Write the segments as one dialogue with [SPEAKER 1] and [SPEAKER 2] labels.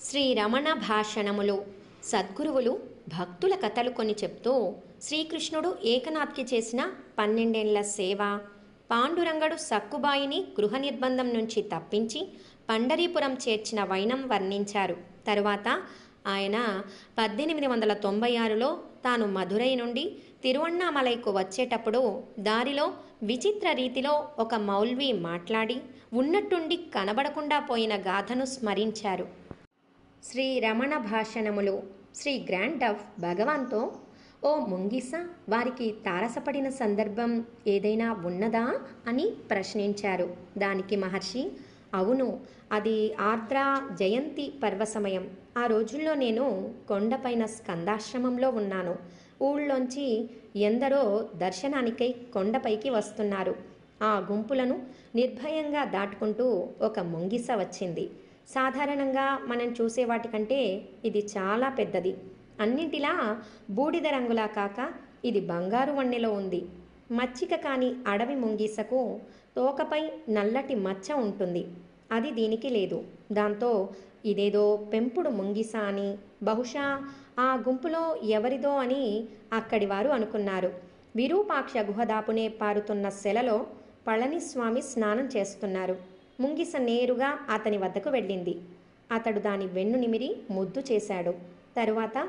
[SPEAKER 1] శ్రీ రమణ భాషణములు సద్గురువులు భక్తుల కథలు కొని చెప్తూ శ్రీకృష్ణుడు ఏకనాథ్కి చేసిన పన్నెండేళ్ళ సేవ పాండురంగడు సక్కుబాయిని గృహ నిర్బంధం నుంచి తప్పించి పండరీపురం చేర్చిన వైనం వర్ణించారు. తరువాత ఆయన పద్దెనిమిది వందల తొంభై ఆరులో తాను మధురై నుండి తిరువన్నామలైకు వచ్చేటప్పుడు దారిలో విచిత్ర రీతిలో ఒక మౌల్వి మాట్లాడి ఉన్నట్టుండి కనబడకుండా పోయిన గాథను స్మరించారు. శ్రీ రమణ భాషణములు శ్రీ గ్రాండ్ డఫ్ భగవాన్తో ఓ ముంగిస వారికి తారసపడిన సందర్భం ఏదైనా ఉన్నదా అని ప్రశ్నించారు. దానికి మహర్షి అవును అది ఆర్ద్ర జయంతి పర్వ సమయం. ఆ రోజుల్లో నేను కొండపైన స్కందాశ్రమంలో ఉన్నాను. ఊళ్ళోంచి ఎందరో దర్శనానికై కొండపైకి వస్తున్నారు. ఆ గుంపులను నిర్భయంగా దాటుకుంటూ ఒక ముంగిస వచ్చింది. సాధారణంగా మనం చూసే వాటికంటే ఇది చాలా పెద్దది. అన్నింటిలా బూడిద రంగులా కాక ఇది బంగారు వన్నెలో ఉంది. మచ్చిక కాని అడవి ముంగీసకు తోకపై నల్లటి మచ్చ ఉంటుంది. అది దీనికి లేదు. దాంతో ఇదేదో పెంపుడు ముంగిస అని బహుశా ఆ గుంపులో ఎవరిదో అని అక్కడి వారు అనుకున్నారు. విరూపాక్ష గుహదాపునే పారుతున్న సెలలో పళనిస్వామి స్నానం చేస్తున్నారు. ముంగిస నేరుగా అతని వద్దకు వెళ్ళింది. అతడు దాని వెన్ను నిమిరి ముద్దు చేశాడు. తరువాత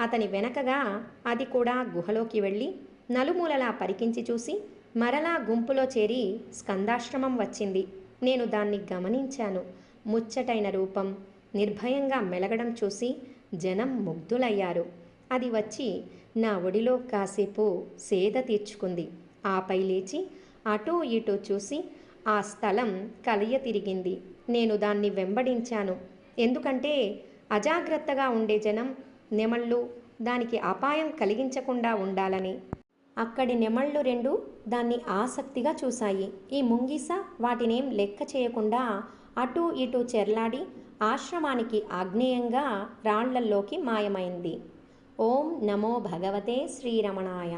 [SPEAKER 1] అతని వెనకగా అది కూడా గుహలోకి వెళ్ళి నలుమూలలా పరికించి చూసి మరలా గుంపులో చేరి స్కందాశ్రమం వచ్చింది. నేను దాన్ని గమనించాను. ముచ్చటైన రూపం నిర్భయంగా మెలగడం చూసి జనం ముగ్ధులయ్యారు. అది వచ్చి నా ఒడిలో కాసేపు సేద తీర్చుకుంది. ఆపై లేచి అటూ ఇటూ చూసి ఆ స్థలం కలియ తిరిగింది నేను దాన్ని వెంబడించాను. ఎందుకంటే అజాగ్రత్తగా ఉండే జనం నెమళ్ళు దానికి అపాయం కలిగించకుండా ఉండాలని. అక్కడి నెమళ్ళు రెండు దాన్ని ఆసక్తిగా చూశాయి. ఈ ముంగిస వాటినేం లెక్క చేయకుండా అటూ ఇటూ చెర్లాడి ఆశ్రమానికి ఆగ్నేయంగా రాళ్ళల్లోకి మాయమైంది. ఓం నమో భగవతే శ్రీరమణాయ.